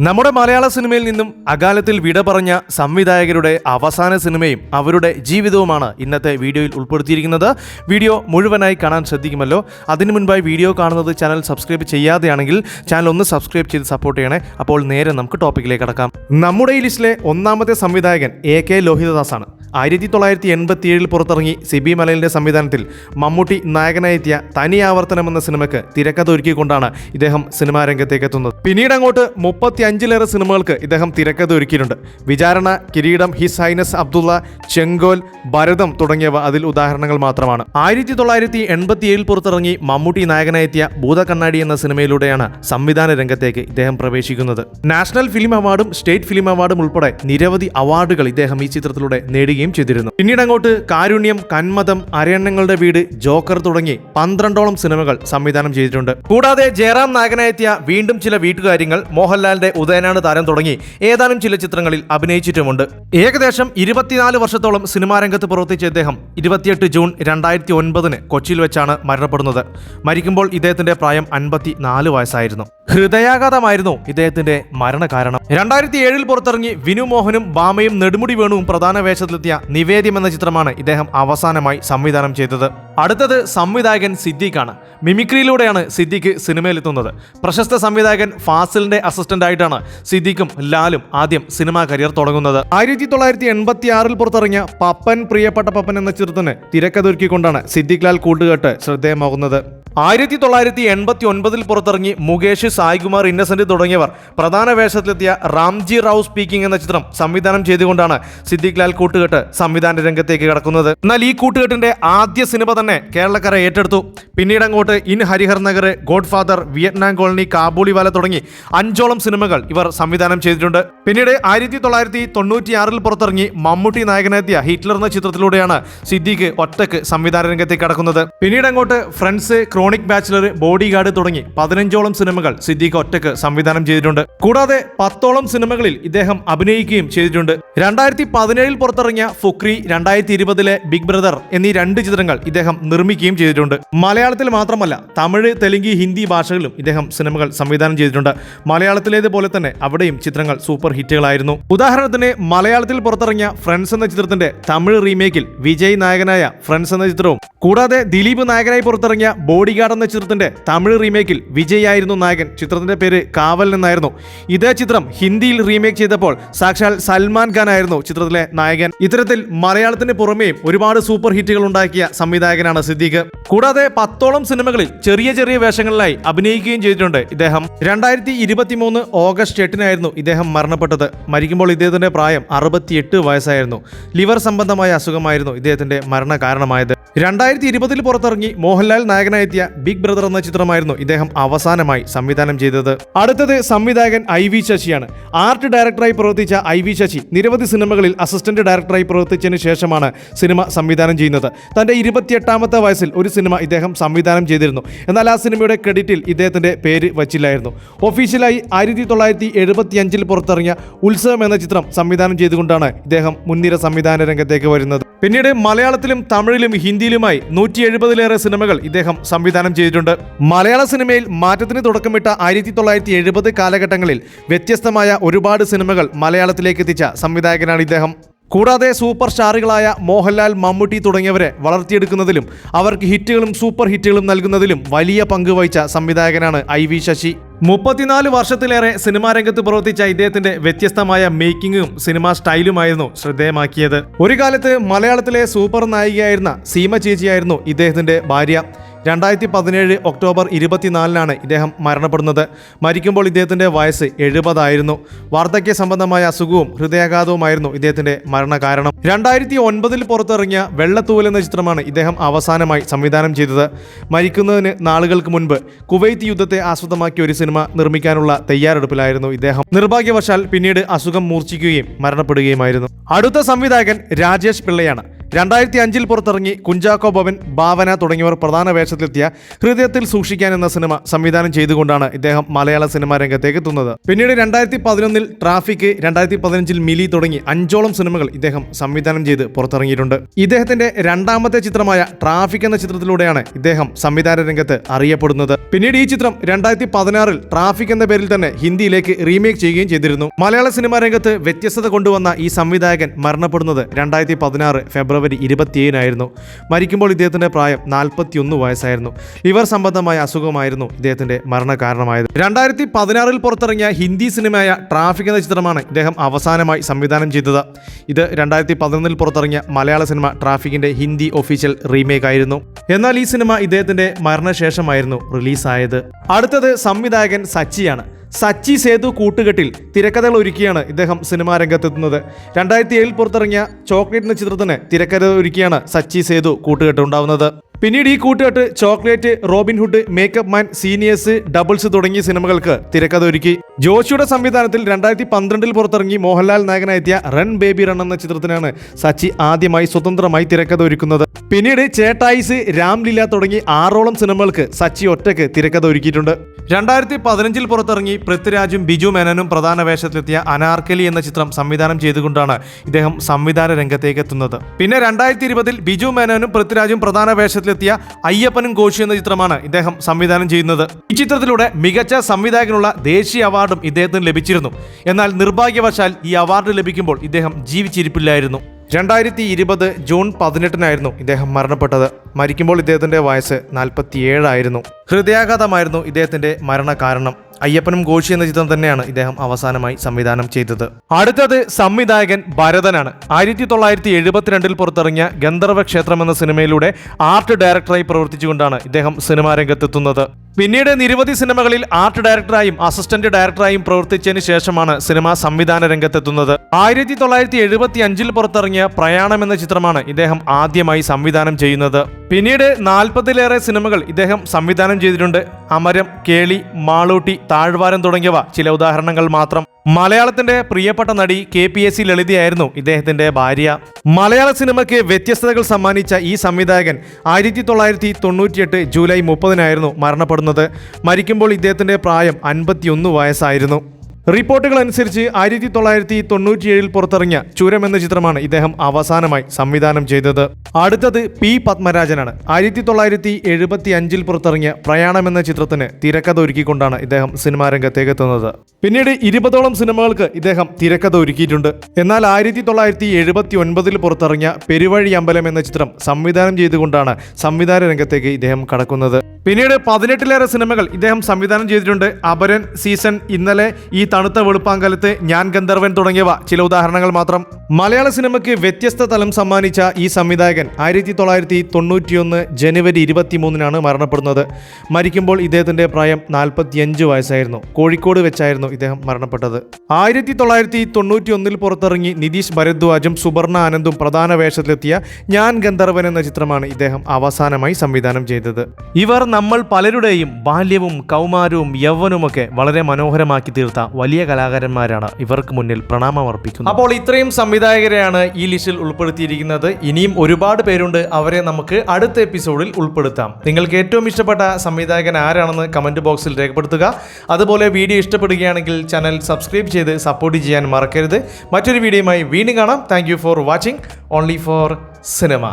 നമ്മുടെ മലയാള സിനിമയിൽ നിന്നും അകാലത്തിൽ വിട പറഞ്ഞ സംവിധായകരുടെ അവസാന സിനിമയും അവരുടെ ജീവിതവുമാണ് ഇന്നത്തെ വീഡിയോയിൽ ഉൾപ്പെടുത്തിയിരിക്കുന്നത്. വീഡിയോ മുഴുവനായി കാണാൻ ശ്രദ്ധിക്കുമല്ലോ. അതിനു മുൻപായി വീഡിയോ കാണുന്നത് ചാനൽ സബ്സ്ക്രൈബ് ചെയ്യാതെയാണെങ്കിൽ ചാനൽ ഒന്ന് സബ്സ്ക്രൈബ് ചെയ്ത് സപ്പോർട്ട് ചെയ്യണേ. അപ്പോൾ നേരെ നമുക്ക് ടോപ്പിക്കിലേക്ക് കടക്കാം. നമ്മുടെ ഈ ലിസ്റ്റിലെ ഒന്നാമത്തെ സംവിധായകൻ എ കെ ലോഹിതദാസാണ്. ആയിരത്തി തൊള്ളായിരത്തി എൺപത്തി ഏഴിൽ പുറത്തിറങ്ങി സിബി മലയിലിന്റെ സംവിധാനത്തിൽ മമ്മൂട്ടി നായകനായെത്തിയ തനി ആവർത്തനം എന്ന സിനിമയ്ക്ക് തിരക്കഥ ഒരുക്കിക്കൊണ്ടാണ് ഇദ്ദേഹം സിനിമാ രംഗത്തേക്ക് എത്തുന്നത്. പിന്നീട് അങ്ങോട്ട് മുപ്പത്തി അഞ്ചിലേറെ സിനിമകൾക്ക് ഇദ്ദേഹം തിരക്കഥ ഒരുക്കിയിട്ടുണ്ട്. വിചാരണ കിരീടം ഹിസ് ഹൈനസ് അബ്ദുള്ള ചെങ്കോൽ ഭരതം തുടങ്ങിയവ അതിൽ ഉദാഹരണങ്ങൾ മാത്രമാണ്. ആയിരത്തി തൊള്ളായിരത്തി എൺപത്തി ഏഴിൽ പുറത്തിറങ്ങി മമ്മൂട്ടി നായകനായെത്തിയ ഭൂതക്കണ്ണാടി എന്ന സിനിമയിലൂടെയാണ് സംവിധാന രംഗത്തേക്ക് ഇദ്ദേഹം പ്രവേശിക്കുന്നത്. നാഷണൽ ഫിലിം അവാർഡും സ്റ്റേറ്റ് ഫിലിം അവാർഡും ഉൾപ്പെടെ നിരവധി അവാർഡുകൾ ഇദ്ദേഹം ഈ ചിത്രത്തിലൂടെ നേടുകയും ചെയ്തിരുന്നു. പിന്നീട് അങ്ങോട്ട് കാരുണ്യം കന്മതം അരയണ്ണങ്ങളുടെ വീട് ജോക്കർ തുടങ്ങി പന്ത്രണ്ടോളം സിനിമകൾ സംവിധാനം ചെയ്തിട്ടുണ്ട്. കൂടാതെ ജയറാം നായകനായെത്തിയ വീണ്ടും ചില വീട്ടുകാര്യങ്ങൾ മോഹൻലാലിന്റെ ഉദയനാണ് താരം തുടങ്ങി. ഏതാനും ചില ചിത്രങ്ങളിൽ അഭിനയിച്ചിട്ടുമുണ്ട്. ഏകദേശം ഇരുപത്തിനാല് വർഷത്തോളം സിനിമാ രംഗത്ത് പ്രവർത്തിച്ച ഇദ്ദേഹം ഇരുപത്തിയെട്ട് ജൂൺ രണ്ടായിരത്തി ഒൻപതിന് കൊച്ചിയിൽ വെച്ചാണ് മരണപ്പെടുന്നത്. മരിക്കുമ്പോൾ ഇദ്ദേഹത്തിന്റെ പ്രായം അൻപത്തി നാല് വയസ്സായിരുന്നു. ഹൃദയാഘാതമായിരുന്നു ഇദ്ദേഹത്തിന്റെ മരണകാരണം. രണ്ടായിരത്തി ഏഴിൽ പുറത്തിറങ്ങി വിനു മോഹനും ബാമയും നെടുമുടി വേണുവും പ്രധാന വേഷത്തിലെത്തിയ നിവേദ്യം എന്ന ചിത്രമാണ് ഇദ്ദേഹം അവസാനമായി സംവിധാനം ചെയ്തത്. അടുത്തത് സംവിധായകൻ സിദ്ദിഖാണ്. മിമിക്രിയിലൂടെയാണ് സിദ്ദീഖ് സിനിമയിലെത്തുന്നത്. പ്രശസ്ത സംവിധായകൻ ഫാസിലിന്റെ അസിസ്റ്റന്റ് ആയിട്ടാണ് സിദ്ദീഖും ലാലും ആദ്യം സിനിമാ കരിയർ തുടങ്ങുന്നത്. ആയിരത്തി തൊള്ളായിരത്തി എൺപത്തി ആറിൽ പുറത്തിറങ്ങിയ പപ്പൻ പ്രിയപ്പെട്ട പപ്പൻ എന്ന ചിത്രത്തിന് തിരക്കതൊരുക്കിക്കൊണ്ടാണ് സിദ്ദീഖ് ലാൽ കൂട്ടുകെട്ട് ശ്രദ്ധേയമാകുന്നത്. ആയിരത്തി തൊള്ളായിരത്തി എൺപത്തി ഒൻപതിൽ പുറത്തിറങ്ങി മുകേഷ് സായ്കുമാർ ഇന്നസെന്റ് തുടങ്ങിയവർ പ്രധാന വേഷത്തിലെത്തിയ റാംജി റാവു സ്പീക്കിംഗ് എന്ന ചിത്രം സംവിധാനം ചെയ്തുകൊണ്ടാണ് സിദ്ദിഖ് ലാൽ കൂട്ടുകെട്ട് സംവിധാന രംഗത്തേക്ക് കടക്കുന്നത്. എന്നാൽ ഈ കൂട്ടുകെട്ടിന്റെ ആദ്യ സിനിമ തന്നെ കേരളക്കര ഏറ്റെടുത്തു. പിന്നീട് അങ്ങോട്ട് in Harihar Nagar godfather Vietnam colony Kabuliwala തുടങ്ങി അഞ്ചോളം സിനിമകൾ ഇവർ സംവിധാനം ചെയ്തിട്ടുണ്ട്. പിന്നീട് ആയിരത്തി തൊള്ളായിരത്തി തൊണ്ണൂറ്റിയാറിൽ പുറത്തിറങ്ങി മമ്മൂട്ടി നായകനെത്തിയ ഹിറ്റ്ലർ എന്ന ചിത്രത്തിലൂടെയാണ് സിദ്ദിഖ് ഒറ്റയ്ക്ക് സംവിധാന രംഗത്തേക്ക് കടക്കുന്നത്. പിന്നീട് അങ്ങോട്ട് friends chronic bachelor bodyguard തുടങ്ങി പതിനഞ്ചോളം സിനിമകൾ സിദ്ദീഖ് ഒറ്റയ്ക്ക് സംവിധാനം ചെയ്തിട്ടുണ്ട്. കൂടാതെ പത്തോളം സിനിമകളിൽ ഇദ്ദേഹം അഭിനയിക്കുകയും ചെയ്തിട്ടുണ്ട്. രണ്ടായിരത്തി പതിനേഴിൽ പുറത്തിറങ്ങിയ ഫുക്രി രണ്ടായിരത്തി ഇരുപതിലെ ബിഗ് ബ്രദർ എന്നീ രണ്ട് ചിത്രങ്ങൾ ഇദ്ദേഹം നിർമ്മിക്കുകയും ചെയ്തിട്ടുണ്ട്. മലയാളത്തിൽ മാത്രമല്ല തമിഴ് തെലുങ്ക് ഹിന്ദി ഭാഷകളിലും ഇദ്ദേഹം സിനിമകൾ സംവിധാനം ചെയ്തിട്ടുണ്ട്. മലയാളത്തിലേതുപോലെ തന്നെ അവിടെയും ചിത്രങ്ങൾ സൂപ്പർ ഹിറ്റുകളായിരുന്നു. ഉദാഹരണത്തിന് മലയാളത്തിൽ പുറത്തിറങ്ങിയ ഫ്രണ്ട്സ് എന്ന ചിത്രത്തിന്റെ തമിഴ് റീമേക്കിൽ വിജയ് നായകനായ ഫ്രണ്ട്സ് എന്ന ചിത്രവും കൂടാതെ ദിലീപ് നായകനായി പുറത്തിറങ്ങിയ ബോഡി ഗാർഡ് എന്ന ചിത്രത്തിന്റെ തമിഴ് റീമേക്കിൽ വിജയ് ആയിരുന്നു നായകൻ. ചിത്രത്തിന്റെ പേര് കാവൽ എന്നായിരുന്നു. ഇതേ ചിത്രം ഹിന്ദിയിൽ റീമേക്ക് ചെയ്തപ്പോൾ സാക്ഷാൽ സൽമാൻ ഖാൻ ആയിരുന്നു ചിത്രത്തിലെ നായകൻ. ഇത്തരത്തിൽ മലയാളത്തിന് പുറമേയും ഒരുപാട് സൂപ്പർ ഹിറ്റുകൾ ഉണ്ടാക്കിയ സംവിധായകനാണ് സിദ്ദീഖ്. കൂടാതെ പത്തോളം സിനിമകളിൽ ചെറിയ ചെറിയ വേഷങ്ങളിലായി അഭിനയിക്കുകയും ചെയ്തിട്ടുണ്ട് ഇദ്ദേഹം. രണ്ടായിരത്തി ഇരുപത്തിമൂന്ന് ഓഗസ്റ്റ് എട്ടിനായിരുന്നു ഇദ്ദേഹം മരണപ്പെട്ടത്. മരിക്കുമ്പോൾ ഇദ്ദേഹത്തിന്റെ പ്രായം അറുപത്തിയെട്ട് വയസ്സായിരുന്നു. ലിവർ സംബന്ധമായ അസുഖമായിരുന്നു ഇദ്ദേഹത്തിന്റെ മരണ കാരണമായത്. രണ്ടായിരത്തി ഇരുപതിൽ പുറത്തിറങ്ങി മോഹൻലാൽ നായകനായെത്തിയ ബിഗ് ബ്രദർ എന്ന ചിത്രമായിരുന്നു ഇദ്ദേഹം അവസാനമായി സംവിധാനം ചെയ്തത്. അടുത്തത് സംവിധായകൻ ഐ വി ശശിയാണ്. ആർട്ട് ഡയറക്ടറായി പ്രവർത്തിച്ച ഐ വി ശശി നിരവധി സിനിമകളിൽ അസിസ്റ്റന്റ് ഡയറക്ടറായി പ്രവർത്തിച്ചതിന് ശേഷമാണ് സിനിമ സംവിധാനം ചെയ്യുന്നത്. തന്റെ ഇരുപത്തിയെട്ടാമത്തെ വയസ്സിൽ ഒരു സിനിമ ഇദ്ദേഹം സംവിധാനം ചെയ്തിരുന്നു. എന്നാൽ ആ സിനിമയുടെ ക്രെഡിറ്റിൽ ഇദ്ദേഹത്തിന്റെ പേര് വച്ചില്ലായിരുന്നു. ഒഫീഷ്യലായി ആയിരത്തി തൊള്ളായിരത്തി എഴുപത്തി അഞ്ചിൽ പുറത്തിറങ്ങിയ ഉത്സവം എന്ന ചിത്രം സംവിധാനം ചെയ്തുകൊണ്ടാണ് ഇദ്ദേഹം മുൻനിര സംവിധാന രംഗത്തേക്ക് വരുന്നത്. പിന്നീട് മലയാളത്തിലും തമിഴിലും ഹിന്ദിയിലുമായി നൂറ്റി എഴുപതിലേറെ സിനിമകൾ ഇദ്ദേഹം സംവിധാനം ചെയ്തിട്ടുണ്ട്. മലയാള സിനിമയിൽ മാറ്റത്തിന് തുടക്കമിട്ട ആയിരത്തി തൊള്ളായിരത്തി എഴുപത് കാലഘട്ടങ്ങളിൽ വ്യത്യസ്തമായ ഒരുപാട് സിനിമകൾ മലയാളത്തിലേക്ക് എത്തിച്ച സംവിധായകനാണ് ഇദ്ദേഹം. കൂടാതെ സൂപ്പർ സ്റ്റാറുകളായ മോഹൻലാൽ മമ്മൂട്ടി തുടങ്ങിയവരെ വളർത്തിയെടുക്കുന്നതിലും അവർക്ക് ഹിറ്റുകളും സൂപ്പർ ഹിറ്റുകളും നൽകുന്നതിലും വലിയ പങ്ക് വഹിച്ച സംവിധായകനാണ് ഐ വി ശശി. മുപ്പത്തിനാല് വർഷത്തിലേറെ സിനിമാ രംഗത്ത് പ്രവർത്തിച്ച ഇദ്ദേഹത്തിന്റെ വ്യത്യസ്തമായ മേക്കിങ്ങും സിനിമാ സ്റ്റൈലുമായിരുന്നു ശ്രദ്ധേയമാക്കിയത്. ഒരു കാലത്ത് മലയാളത്തിലെ സൂപ്പർ നായികയായിരുന്ന സീമ ചേച്ചിയായിരുന്നു ഇദ്ദേഹത്തിന്റെ ഭാര്യ. രണ്ടായിരത്തി പതിനേഴ് ഒക്ടോബർ ഇരുപത്തിനാലിനാണ് ഇദ്ദേഹം മരണപ്പെടുന്നത്. മരിക്കുമ്പോൾ ഇദ്ദേഹത്തിന്റെ വയസ്സ് എഴുപതായിരുന്നു. വാർദ്ധക്യ സംബന്ധമായ അസുഖവും ഹൃദയാഘാതവുമായിരുന്നു ഇദ്ദേഹത്തിന്റെ മരണകാരണം. രണ്ടായിരത്തി ഒൻപതിൽ പുറത്തിറങ്ങിയ വെള്ളത്തൂവൽ എന്ന ചിത്രമാണ് ഇദ്ദേഹം അവസാനമായി സംവിധാനം ചെയ്തത്. മരിക്കുന്നതിന് നാളുകൾക്ക് മുൻപ് കുവൈത്ത് യുദ്ധത്തെ ആസ്പദമാക്കി ഒരു സിനിമ നിർമ്മിക്കാനുള്ള തയ്യാറെടുപ്പിലായിരുന്നു ഇദ്ദേഹം. നിർഭാഗ്യവശാൽ പിന്നീട് അസുഖം മൂർച്ഛിക്കുകയും മരണപ്പെടുകയുമായിരുന്നു. അടുത്ത സംവിധായകൻ രാജേഷ് പിള്ളയാണ്. രണ്ടായിരത്തി അഞ്ചിൽ പുറത്തിറങ്ങി കുഞ്ചാക്കോ ബോബൻ ഭാവന തുടങ്ങിയവർ പ്രധാന വേഷത്തിലെത്തിയ ഹൃദയത്തിൽ സൂക്ഷിക്കാൻ എന്ന സിനിമ സംവിധാനം ചെയ്തുകൊണ്ടാണ് ഇദ്ദേഹം മലയാള സിനിമാ രംഗത്തേക്ക് എത്തുന്നത്. പിന്നീട് രണ്ടായിരത്തി പതിനൊന്നിൽ ട്രാഫിക് രണ്ടായിരത്തി പതിനഞ്ചിൽ മിലി തുടങ്ങി അഞ്ചോളം സിനിമകൾ ഇദ്ദേഹം സംവിധാനം ചെയ്ത് പുറത്തിറങ്ങിയിട്ടുണ്ട്. ഇദ്ദേഹത്തിന്റെ രണ്ടാമത്തെ ചിത്രമായ ട്രാഫിക് എന്ന ചിത്രത്തിലൂടെയാണ് ഇദ്ദേഹം സംവിധാന രംഗത്ത് അറിയപ്പെടുന്നത്. പിന്നീട് ഈ ചിത്രം രണ്ടായിരത്തി പതിനാറിൽ ട്രാഫിക് എന്ന പേരിൽ തന്നെ ഹിന്ദിയിലേക്ക് റീമേക്ക് ചെയ്യുകയും ചെയ്തിരുന്നു. മലയാള സിനിമാ രംഗത്ത് വ്യത്യസ്തത കൊണ്ടുവന്ന ഈ സംവിധായകൻ മരണപ്പെടുന്നത് രണ്ടായിരത്തി പതിനാറ് ഫെബ്രുവരി ഇരുപത്തിയേഴിനായിരുന്നു. മരിക്കുമ്പോൾ ഇദ്ദേഹത്തിന്റെ പ്രായം നാൽപ്പത്തിയൊന്ന് വയസ്സായിരുന്നു. ലിവർ സംബന്ധമായ അസുഖമായിരുന്നു ഇദ്ദേഹത്തിന്റെ മരണകാരണമായത്. രണ്ടായിരത്തി പതിനാറിൽ പുറത്തിറങ്ങിയ ഹിന്ദി സിനിമയായ ട്രാഫിക് എന്ന ചിത്രമാണ് ഇദ്ദേഹം അവസാനമായി സംവിധാനം ചെയ്തത്. ഇത് രണ്ടായിരത്തി പതിനൊന്നിൽ പുറത്തിറങ്ങിയ മലയാള സിനിമ ട്രാഫിക്കിന്റെ ഹിന്ദി ഒഫീഷ്യൽ റീമേക്ക് ആയിരുന്നു എന്നാൽ ഈ സിനിമ ഇദ്ദേഹത്തിന്റെ മരണശേഷമായിരുന്നു റിലീസായത്. അടുത്തത് സംവിധായകൻ സച്ചിയാണ്. സച്ചി സേതു കൂട്ടുകെട്ടിൽ തിരക്കഥകൾ ഒരുക്കിയാണ് ഇദ്ദേഹം സിനിമാ രംഗത്തെത്തുന്നത്. രണ്ടായിരത്തി ഏഴിൽ പുറത്തിറങ്ങിയ ചോക്ലേറ്റ് എന്ന ചിത്രത്തിന് തിരക്കഥ ഒരുക്കിയാണ് സച്ചി സേതു കൂട്ടുകെട്ട് ഉണ്ടാവുന്നത്. പിന്നീട് ഈ കൂട്ടുകെട്ട് chocolate Robin Hood makeup man seniors doubles തുടങ്ങിയ സിനിമകൾക്ക് തിരക്കഥ ഒരുക്കി ജോഷിയുടെ സംവിധാനത്തിൽ രണ്ടായിരത്തി പന്ത്രണ്ടിൽ പുറത്തിറങ്ങി മോഹൻലാൽ നായകനായെത്തിയ റൺ ബേബി റൺ എന്ന ചിത്രത്തിനാണ് സച്ചി ആദ്യമായി സ്വതന്ത്രമായി തിരക്കഥ ഒരുക്കുന്നത് പിന്നീട് ചേട്ടായിസ് രാംലീല തുടങ്ങി ആറോളം സിനിമകൾക്ക് സച്ചി ഒറ്റയ്ക്ക് തിരക്കഥ ഒരുക്കിയിട്ടുണ്ട് രണ്ടായിരത്തി പതിനഞ്ചിൽ പുറത്തിറങ്ങി പൃഥ്വിരാജും ബിജു മേനനും പ്രധാന വേഷത്തിലെത്തിയ അനാർക്കലി എന്ന ചിത്രം സംവിധാനം ചെയ്തുകൊണ്ടാണ് ഇദ്ദേഹം സംവിധാന രംഗത്തേക്ക് എത്തുന്നത് പിന്നെ രണ്ടായിരത്തി ഇരുപതിൽ ബിജു മേനനും പൃഥ്വിരാജും പ്രധാന വേഷത്തിലെത്തിയ അയ്യപ്പനും കോശി എന്ന ചിത്രമാണ് ഇദ്ദേഹം സംവിധാനം ചെയ്യുന്നത്. ഈ ചിത്രത്തിലൂടെ മികച്ച സംവിധായകനുള്ള ദേശീയ അവാർഡും ഇദ്ദേഹത്തിന് ലഭിച്ചിരുന്നു. എന്നാൽ നിർഭാഗ്യവശാൽ ഈ അവാർഡ് ലഭിക്കുമ്പോൾ ഇദ്ദേഹം ജീവിച്ചിരിപ്പില്ലായിരുന്നു. രണ്ടായിരത്തി ഇരുപത് ജൂൺ പതിനെട്ടിനായിരുന്നു ഇദ്ദേഹം മരണപ്പെട്ടത്. മരിക്കുമ്പോൾ ഇദ്ദേഹത്തിന്റെ വയസ്സ് നാൽപ്പത്തിയേഴായിരുന്നു. ഹൃദയാഘാതമായിരുന്നു ഇദ്ദേഹത്തിന്റെ മരണകാരണം. അയ്യപ്പനും ഘോഷി എന്ന ചിത്രം തന്നെയാണ് ഇദ്ദേഹം അവസാനമായി സംവിധാനം ചെയ്തത്. അടുത്തത് സംവിധായകൻ ഭരതനാണ്. ആയിരത്തി തൊള്ളായിരത്തി എഴുപത്തിരണ്ടിൽ പുറത്തിറങ്ങിയ ഗന്ധർവ ക്ഷേത്രം എന്ന സിനിമയിലൂടെ ആർട്ട് ഡയറക്ടറായി പ്രവർത്തിച്ചുകൊണ്ടാണ് ഇദ്ദേഹം സിനിമാ രംഗത്തെത്തുന്നത്. പിന്നീട് നിരവധി സിനിമകളിൽ ആർട്ട് ഡയറക്ടറായും അസിസ്റ്റന്റ് ഡയറക്ടറായും പ്രവർത്തിച്ചതിന് ശേഷമാണ് സിനിമ സംവിധാന രംഗത്തെത്തുന്നത്. ആയിരത്തി തൊള്ളായിരത്തി എഴുപത്തി അഞ്ചിൽ പുറത്തിറങ്ങിയ പ്രയാണം എന്ന ചിത്രമാണ് ഇദ്ദേഹം ആദ്യമായി സംവിധാനം ചെയ്യുന്നത്. പിന്നീട് നാൽപ്പതിലേറെ സിനിമകൾ ഇദ്ദേഹം സംവിധാനം ചെയ്തിട്ടുണ്ട്. അമരം കേളി മാളൂട്ടി താഴ്വാരം തുടങ്ങിയവ. ചില ഉദാഹരണങ്ങൾ മാത്രം. മലയാളത്തിന്റെ പ്രിയപ്പെട്ട നടി കെ പി എസ് സി ലളിതയായിരുന്നു ഇദ്ദേഹത്തിന്റെ ഭാര്യ. മലയാള സിനിമയ്ക്ക് വ്യത്യസ്തതകൾ സമ്മാനിച്ച ഈ സംവിധായകൻ ആയിരത്തി തൊള്ളായിരത്തി തൊണ്ണൂറ്റിയെട്ട് ജൂലൈ മുപ്പതിനായിരുന്നു മരണപ്പെടുന്നത്. മരിക്കുമ്പോൾ ഇദ്ദേഹത്തിന്റെ പ്രായം അൻപത്തിയൊന്ന് വയസ്സായിരുന്നു. റിപ്പോർട്ടുകൾ അനുസരിച്ച് ആയിരത്തി തൊള്ളായിരത്തി തൊണ്ണൂറ്റിയേഴിൽ പുറത്തിറങ്ങിയ ചുരം എന്ന ചിത്രമാണ് ഇദ്ദേഹം അവസാനമായി സംവിധാനം ചെയ്തത്. അടുത്തത് പി പത്മരാജനാണ്. ആയിരത്തി തൊള്ളായിരത്തി എഴുപത്തി അഞ്ചിൽ പുറത്തിറങ്ങിയ പ്രയാണം എന്ന ചിത്രത്തിന് തിരക്കഥ ഒരുക്കിക്കൊണ്ടാണ് ഇദ്ദേഹം സിനിമാ രംഗത്തേക്കെത്തുന്നത്. പിന്നീട് ഇരുപതോളം സിനിമകൾക്ക് ഇദ്ദേഹം തിരക്കഥ ഒരുക്കിയിട്ടുണ്ട് എന്നാൽ ആയിരത്തി തൊള്ളായിരത്തി എഴുപത്തി ഒൻപതിൽ പുറത്തിറങ്ങിയ പെരുവഴി അമ്പലം എന്ന ചിത്രം സംവിധാനം ചെയ്തുകൊണ്ടാണ് സംവിധാന രംഗത്തേക്ക് ഇദ്ദേഹം കടക്കുന്നത്. പിന്നീട് പതിനെട്ടിലേറെ സിനിമകൾ ഇദ്ദേഹം സംവിധാനം ചെയ്തിട്ടുണ്ട്. അപരൻ സീസൺ ഇന്നലെ ഈ തണുത്ത വെളുപ്പാങ്കലത്ത് ഞാൻ ഗന്ധർവൻ തുടങ്ങിയവ. ചില ഉദാഹരണങ്ങൾ മാത്രം. മലയാള സിനിമയ്ക്ക് വ്യത്യസ്ത തലം സമ്മാനിച്ച ഈ സംവിധായകൻ ആയിരത്തി തൊള്ളായിരത്തി തൊണ്ണൂറ്റിയൊന്ന് ജനുവരി ഇരുപത്തി മൂന്നിനാണ് മരണപ്പെടുന്നത്. മരിക്കുമ്പോൾ ഇദ്ദേഹത്തിന്റെ പ്രായം നാൽപ്പത്തിയഞ്ച് വയസ്സായിരുന്നു. കോഴിക്കോട് വെച്ചായിരുന്നു ഇദ്ദേഹം മരണപ്പെട്ടത്. ആയിരത്തി തൊള്ളായിരത്തി തൊണ്ണൂറ്റിയൊന്നിൽ പുറത്തിറങ്ങി നിതീഷ് ഭരദ്വാജും സുവർണ ആനന്ദും പ്രധാന വേഷത്തിലെത്തിയ ഞാൻ ഗന്ധർവൻ എന്ന ചിത്രമാണ് ഇദ്ദേഹം അവസാനമായി സംവിധാനം ചെയ്തത്. ഇവർ നമ്മൾ പലരുടെയും ബാല്യവും കൗമാരവും യൗവനവുമൊക്കെ വളരെ മനോഹരമാക്കി തീർത്ത വലിയ കലാകാരന്മാരാണ് ഇവർക്ക് മുന്നിൽ പ്രണാമം അർപ്പിക്കുന്നത് അപ്പോൾ ഇത്രയും സംവിധായകരെയാണ് ഈ ലിസ്റ്റിൽ ഉൾപ്പെടുത്തിയിരിക്കുന്നത്. ഇനിയും ഒരുപാട് പേരുണ്ട്. അവരെ നമുക്ക് അടുത്ത എപ്പിസോഡിൽ ഉൾപ്പെടുത്താം. നിങ്ങൾക്ക് ഏറ്റവും ഇഷ്ടപ്പെട്ട സംവിധായകൻ ആരാണെന്ന് കമന്റ് ബോക്സിൽ രേഖപ്പെടുത്തുക. അതുപോലെ വീഡിയോ ഇഷ്ടപ്പെടുകയാണെങ്കിൽ ചാനൽ സബ്സ്ക്രൈബ് ചെയ്ത് സപ്പോർട്ട് ചെയ്യാൻ മറക്കരുത്. മറ്റൊരു വീഡിയോയുമായി വീണ്ടും കാണാം. Thank for watching only for cinema